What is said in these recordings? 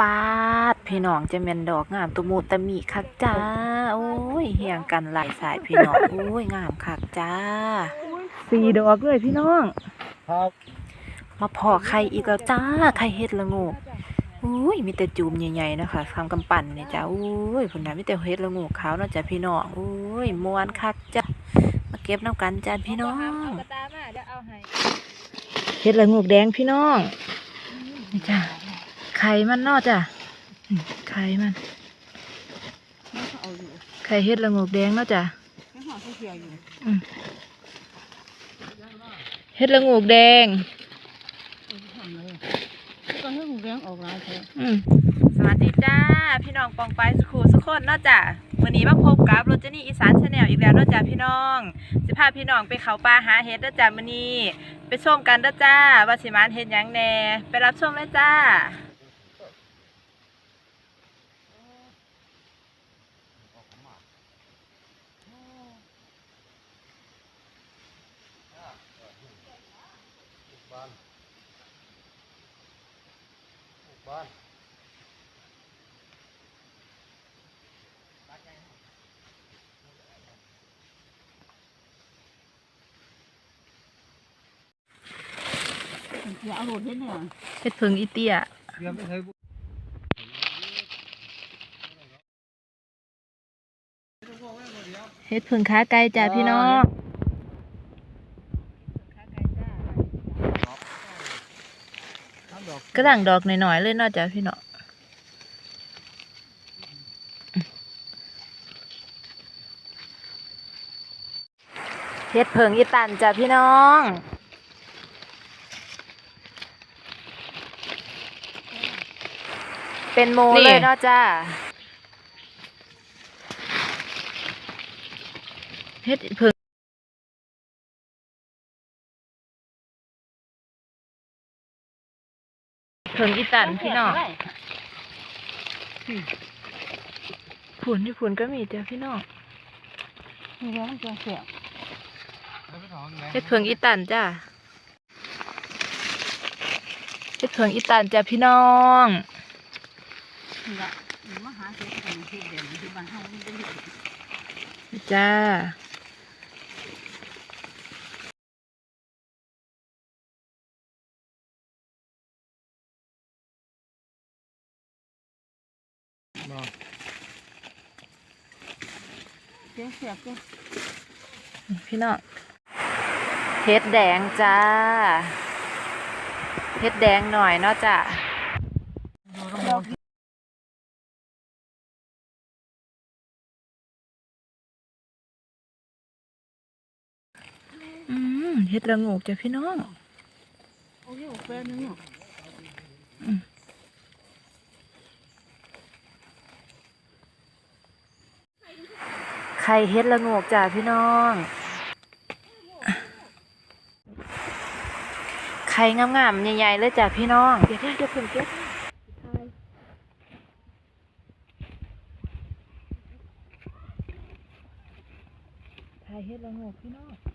ปาดพี่น้องจะแม่นดอกงามตุมูตะมีคักจ้า โอ้ยเฮียงกันหลายสายพี่น้องโอ้ยงามคักจ้าสี่ดอกเลยพี่น้อง ครับ มาพอไข่อีกแล้วจ้าไข่เฮ็ดละโงูอุ้ยมีแต่จูมใหญ่ๆนะคะทำกำปั่นเนี่ยจ้าอุ้ยผลน่ะมีแต่เฮ็ดละโงูขาวเนาะจ้าพี่น้องอุ้ยม่วนคักจ้ามาเก็บน้ำกันจ้าพี่น้องเอากระตามาเดี๋ยวเอาให้เฮ็ดละโงูแดงพี่น้องนี่จ้า ไข่มันเนาะจ้าอืมไข่มัน ไม่เอาอยู่ไข่เฮ็ดละโงูแดงเนาะจ้าไม่ห่อเขียวอยู่เฮ็ดละโงูแดงก็ให้หูแดงออกลายเถอะอืม สวัสดีจ้า พี่น้องปองไปสุขูสุขคนเนาะจ้ะวันนี้มาพบกับรจนี่อีสานชาแนลอีกแล้วเนาะจ้ะพี่น้องสิพาพี่น้องไปเขาป่าหาเห็ดเด้อจ้ะมื้อนี้ ไปชมกันเด้อจ้าว่าสิมานเฮ็ดหยังแหน่ ไปรับชมเลยจ้า อย่าเอาโรดเห็นเนี่ยเฮ็ดเพิงอีเตี้ยเรือไม่เคยเฮ็ดเพิงขาไก่จ้าพี่น้องกระดังดอกหน่อยๆเลยเนาะจ้ะพี่น้องเฮ็ดเพิงอีตันจ้ะพี่น้อง เป็นโมเลยเนาะจ้าเฮ็ดเพิงเพิงอีตันพี่น้องผุนที่ผุนก็มีจ้ะพี่น้องมีแรงจังเสียแล้วไปถอนไงเฮ็ดเพิงอีตันจ้ะเฮ็ดเพิงอีตันจ้ะพี่น้อง นี่ละมาหาเสียกันที่เด่นที่บ้านเฮามันเป็นเด็กจ้าเสียเสียก็พี่น้องเฮ็ดแดงจ้าเฮ็ดแดงหน่อยเนาะจ้ะ มเฮ็ดละโงกจ้ะพี่น้องโอ้ยแฟนนึงเนาะไข่เฮ็ดละโงกจ้ะพี่น้อง ไข่งามๆใหญ่ๆเลยจ้ะพี่น้อง เดี๋ยวเดี๋ยวเพิ่งเก็บไข่เฮ็ดละโงกพี่น้อง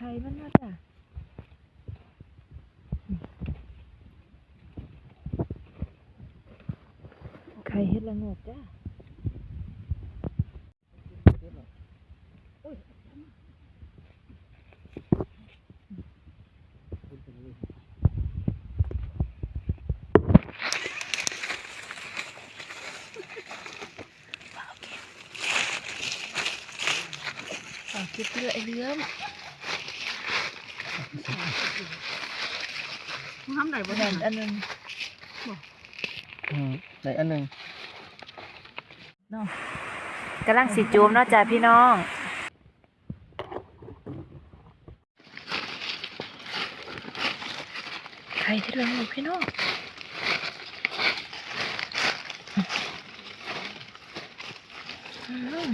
ไข่มันมาจ้ะไข่เฮ็ดละงกจ้ะฝาคิดเพื่อไอเลี้ยม มึงทำได้บ่แม่นอันนึงอืมไหนอันหนึ่งเนาะกำลังสิจูมเนาะจ้ะพี่น้องใครที่เรื่องลูกพี่น้องอืม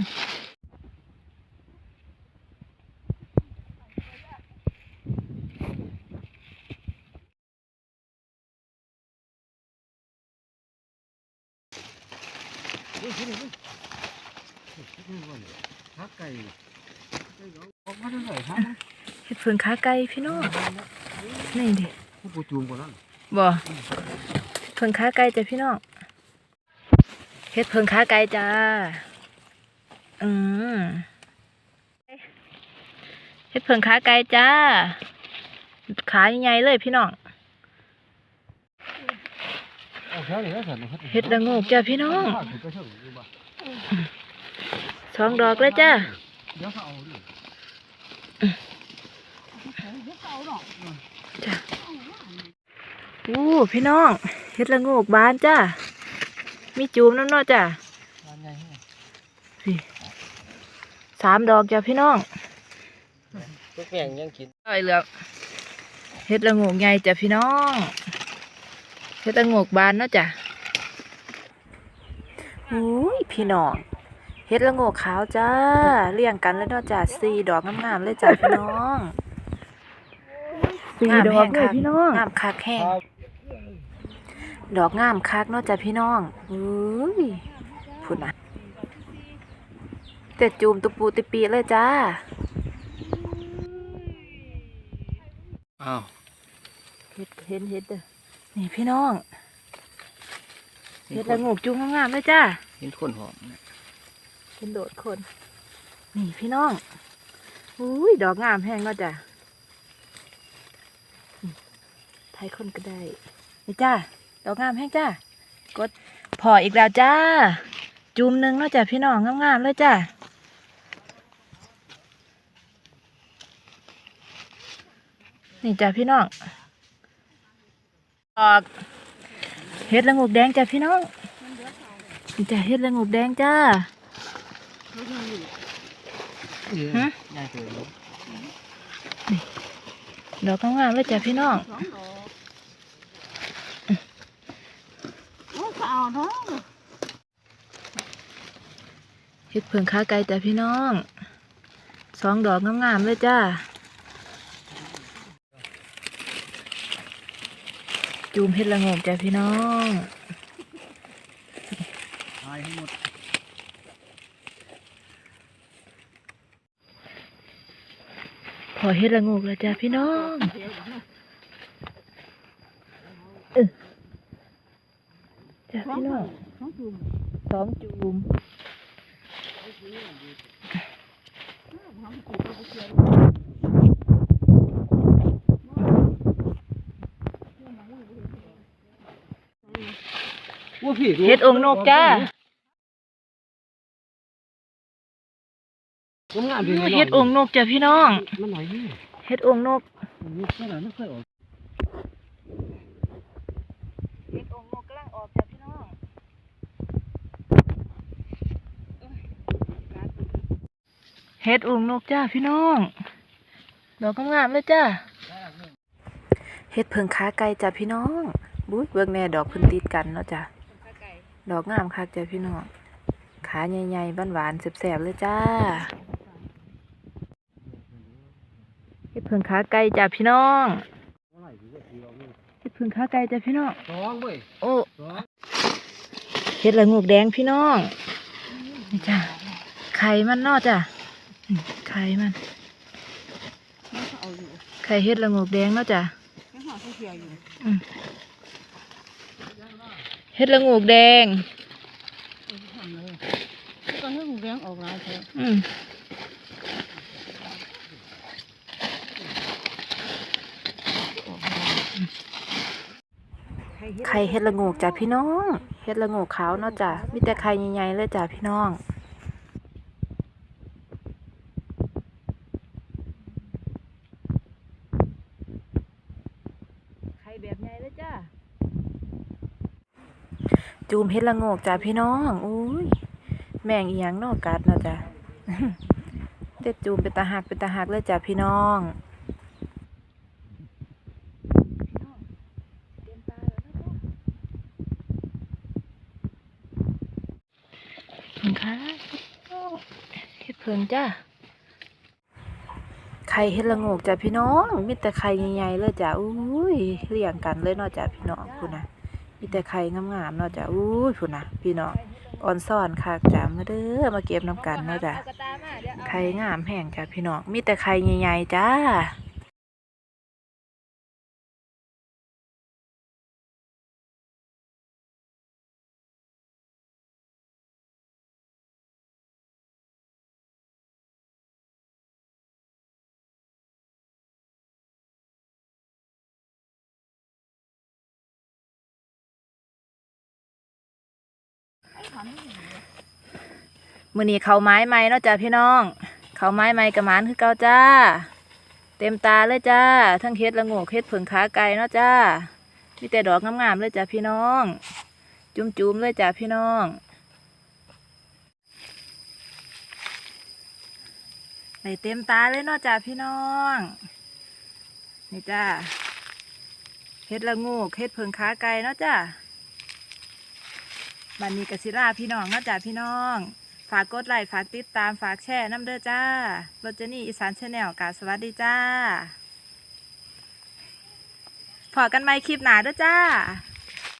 ฮักไก่ออกมาได้เลยฮะเห็ดเฟืองขาไก่พี่น้องนี่ดิผู้ปูจูงกว่านั้นบ่เพิงขาไก่จ้ะพี่น้องเฮ็ดเพิงขาไก่จ้า อืมเฮ็ดเพิงขาไก่จ้า ขาใหญ่ๆเลยพี่น้องเอาแค่นี้ก็เสร็จเฮ็ดละโงกจ้ะพี่น้อง ถือกระเชิงอยู่บ่สองดอกเลยจ้าเดี๋ยวเขาเอาดิเดี๋ยวเอาเนาะอู้พี่น้องเฮ็ดละโงกบานจ้ามีจูมน้ำเนาะจ้างานใหญ่ให้สามดอกจ้ะพี่น้องพวกแม่งยังกินได้แล้วเฮ็ดละโงกใหญ่จ้ะพี่น้องเฮ็ดละโงกบานเนาะจ้ะอุ้ยพี่น้อง เฮ็ดละโงกขาวจ้าเรียงกันเลยเนาะจ้ะสี่ดอกงามๆเลยจ้ะพี่น้องงามแห้งคักงามคักแห้งครับดอกงามคักเนาะจ้ะพี่น้องอุ้ยพุ่นนะแต่จูมตุปูติปีเลยจ้าอ้าวเฮ็ดเห็นเฮ็ดเด้อนี่พี่น้องเฮ็ดละโงกจูงงามๆเลยจ้าเห็นคนหอมเห็นโดดคน นี่พี่น้องอุ้ยดอกงามแห้งเนาะจ้ะอืมไทยคนก็ได้นี่จ้าดอกงามแห้งจ้ากดพออีกแล้วจ้า จุ่มหนึ่งเนาะจ้ะพี่น้องงามๆเลยจ้านี่จ้ะพี่น้องดอกเฮ็ดละโงกแดงจ้ะพี่น้องนี่จ้ะเฮ็ดละโงกแดงจ้า ฮะง่ายเกินดอกงามๆเลยจ้ะพี่น้องเอาเนาะเฮ็ดเพิงขาไก่จ้ะพี่น้อง สองดอกงามๆเลยจ้า จูมเฮ็ดละโงกจ้ะพี่น้องตายให้หมด อเฮ็ดละโงกแล้วจ้ะพี่น้องจ้ะพี่น้องสองจุ่มสองจูมเฮ็ดองค์นกจ้า งามดีเฮ็ดองค์นกจ้ะพี่น้องมันหน่อยนี่เฮ็ดองค์นกนี่ขนาดไม่เคยออกเฮ็ดองค์นกกำลังออกจ้ะพี่น้องเฮ็ดองค์นกจ้าพี่น้องดอกงามๆเลยจ้าเฮ็ดเพิงขาไก่จ้ะพี่น้องบุ้ยเบิ่งแน่ดอกเพิ่นติดกันเนาะจ้ะดอกงามคักจ้ะพี่น้องขาใหญ่ๆหวานๆแซ่บๆเลยจ้า เฮ็ดเพิงขาไก่จ้ะพี่น้องเฮ็ดเพิงขาไก่จ้ะพี่น้องสองเว้ยโอ้สองเฮ็ดละงูกแดงพี่น้องนี่จ้ะไข่มันเนาะจ้ะอืมไข่มันมันก็เอาอยู่ไข่เฮ็ดละงูกแดงเนาะจ้ะยังหาเขาเขียวอยู่อืมเฮ็ดละงูกแดงเออทำเลยก็ให้หูแรงออกหลายเถอะ ไข่เฮ็ดละโงกจ้ะพี่น้องเฮ็ดละโงกขาวเนาะจ้ะมีแต่ไข่ใหญ่ๆเลยจ้ะพี่น้องไข่แบบใหญ่เลยจ้ะจูมเฮ็ดละโงกจ้ะพี่น้องอุ้ยแม่งอีหยังเนอกกัดเนาะจ้ะเด็ดจูมเป็นตาหักเป็นตาหักเลยจ้ะพี่น้องเพิ่งค่ะ เพิ่งจ้ะไข่เฮ็ดละโงกจ้ะพี่น้องมีแต่ไข่ใหญ่ๆเลยจ้ะอุ้ยเรียงกันเลยเนาะจ้ะพี่น้องพูดนะมีแต่ไข่งามๆเนาะจ้ะอุ้ยพูดนะพี่น้องอ่อนซ่อนค่ะจ้ะมาเด้อมาเก็บน้ำกันเนาะจ้ะไข่งามแห้งจ้ะพี่น้องมีแต่ไข่ใหญ่ๆจ้า มือนี้เขาไม้ใหม่เนาะจ้ะพี่น้อง เขาไม้ใหมกับหมานคือเก่าจ้า เต็มตาเลยจ้า ทั้งเฮ็ดละโงกเฮ็ดผึ่งขาไก่เนาะจ้า มีแต่ดอกงามๆเลยจ้ะพี่น้อง จุ่มๆเลยจ้ะพี่น้องได้เต็มตาเลยเนาะจ้ะพี่น้อง นี่จ้าเฮ็ดละโงกเฮ็ดผึ่งขาไก่เนาะจ้า บันนี้กสิลาพี่น้องนาะจ้ะพี่น้อง ฝากกดไลค์ฝากติดตามฝากแชร์น้ำเด้อจ้ารจนี่อีสานชาแนลกาสวัสดีจ้าพอกันไหมคลิปหนาเด้อจ้า